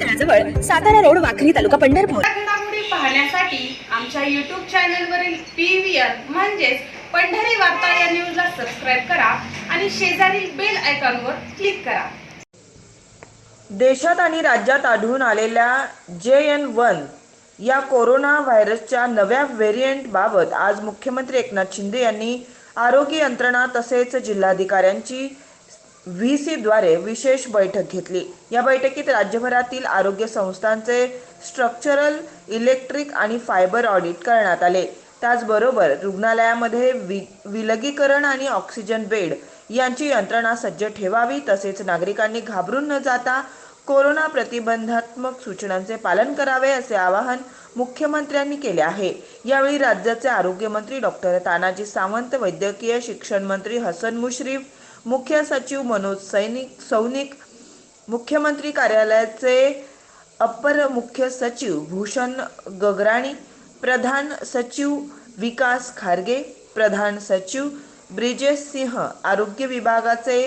तळाजवळ Satara road Wakhari तालुका पंढरपूर. पाहण्यासाठी आमच्या YouTube चॅनलवरील पी व्ही आर म्हणजेच पंढरी वार्ता या न्यूजला सबस्क्राईब करा आणि शेजारील बेल आयकॉनवर क्लिक करा. देशात आणि राज्यात आढळून आलेल्या जे एन वन या कोरोना व्हायरसच्या नव्या व्हेरियंटबाबत आज मुख्यमंत्री एकनाथ शिंदे यांनी आरोग्य यंत्रणा तसेच जिल्हाधिकाऱ्यांची व्ही सीद्वारे विशेष बैठक घेतली. या बैठकीत राज्यभरातील आरोग्य संस्थांचे स्ट्रक्चरल इलेक्ट्रिक आणि फायबर ऑडिट करण्यात आले. त्याचबरोबर रुग्णालयामध्ये वि विलगीकरण आणि ऑक्सिजन बेड यांची यंत्रणा सज्ज ठेवावी तसेच नागरिकांनी घाबरून न जाता कोरोना प्रतिबंधात्मक सूचनांचे पालन करावे असे आवाहन मुख्यमंत्र्यांनी केले आहे. यावेळी राज्याचे आरोग्यमंत्री डॉक्टर तानाजी सावंत वैद्यकीय शिक्षण मंत्री हसन मुश्रीफ मुख्य सचिव मनोज सैनिक सौनिक मुख्यमंत्री कार्यालयाचे अपर मुख्य सचिव भूषण गगराणी प्रधान सचिव विकास खारगे प्रधान सचिव ब्रिजेश सिंह आरोग्य विभागाचे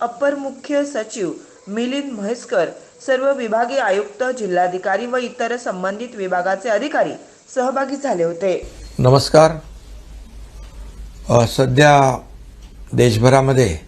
अपर मुख्य सचिव मिलिंद म्हैसकर सर्व विभागीय आयुक्त जिल्हाधिकारी व इतर संबंधित विभागाचे अधिकारी सहभागी झाले होते. नमस्कार. सध्या देशभरामध्ये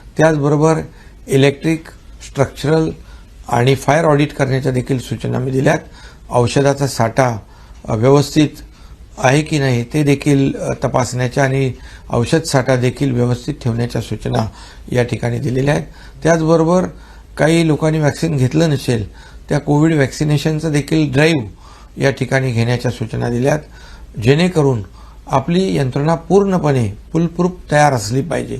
त्याचबरोबर इलेक्ट्रिक स्ट्रक्चरल आणि फायर ऑडिट करण्याच्या देखील सूचना मी दिल्यात. औषधाचा साठा व्यवस्थित आहे की नाही ते देखील तपासण्याच्या आणि औषध साठा देखील व्यवस्थित ठेवण्याच्या सूचना या ठिकाणी दिलेल्या आहेत. त्याचबरोबर काही लोकांनी वॅक्सिन घेतलं नसेल त्या कोविड वॅक्सिनेशनचं देखील ड्राईव्ह या ठिकाणी घेण्याच्या सूचना दिल्यात. जेणेकरून आपली यंत्रणा पूर्णपणे फुलप्रूफ तयार असली पाहिजे.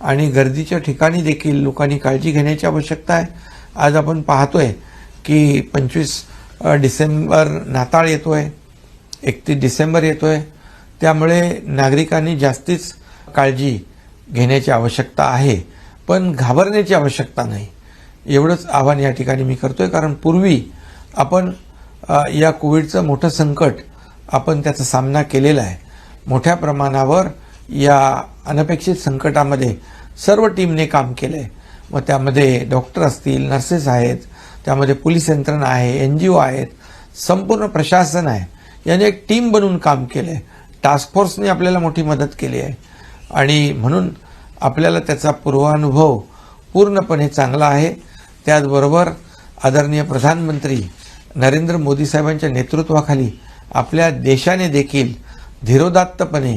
आणि गर्दीच्या ठिकाणी देखील लोकांनी काळजी घेण्याची आवश्यकता आहे. आज आपण पाहतोय की पंचवीस डिसेंबर नाताळ येतोय एकतीस डिसेंबर येतोय. त्यामुळे नागरिकांनी जास्तीच काळजी घेण्याची आवश्यकता आहे. पण घाबरण्याची आवश्यकता नाही. एवढंच आव्हान या ठिकाणी मी करतोय. कारण पूर्वी आपण या कोविडचं मोठं संकट आपण त्याचा सामना केलेला आहे. मोठ्या प्रमाणावर या अनपेक्षित संकटामध्ये सर्व टीमने काम केलं आहे मग त्यामध्ये डॉक्टर असतील नर्सेस आहेत त्यामध्ये पोलीस यंत्रणा आहे एन जी ओ आहेत संपूर्ण प्रशासन आहे. याने एक टीम बनवून काम केलं आहे टास्क फोर्सने आपल्याला मोठी मदत केली आहे. आणि म्हणून आपल्याला त्याचा पूर्वानुभव पूर्णपणे चांगला आहे. त्याचबरोबर आदरणीय प्रधानमंत्री नरेंद्र मोदी साहेबांच्या नेतृत्वाखाली आपल्या देशाने देखील धीरोदात्तपणे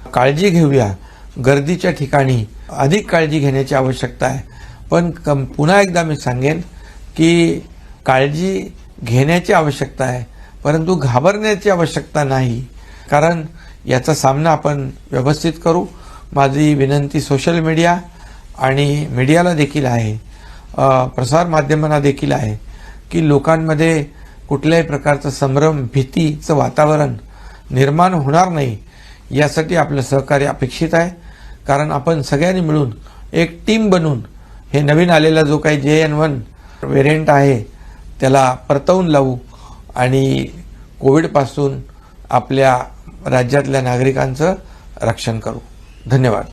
काळजी घेऊया. गर्दीच्या ठिकाणी अधिक काळजी घेण्याची आवश्यकता आहे. पण कम पुन्हा एकदा मी सांगेन की काळजी घेण्याची आवश्यकता आहे. परंतु घाबरण्याची आवश्यकता नाही. कारण याचा सामना आपण व्यवस्थित करू. माझी विनंती सोशल मीडिया आणि मीडियाला देखील आहे. प्रसारमाध्यमांना देखील आहे की लोकांमध्ये कुठल्याही प्रकारचं संभ्रम भीतीचं वातावरण निर्माण होणार नाही. यासाठी आपलं सहकार्य अपेक्षित आहे. कारण आपण सगळ्यांनी मिळून एक टीम बनून हे नवीन आलेला जो काही जे एन वन व्हेरियंट आहे त्याला परतवून लावू आणि कोविडपासून आपल्या राज्यातल्या नागरिकांचं रक्षण करू. धन्यवाद.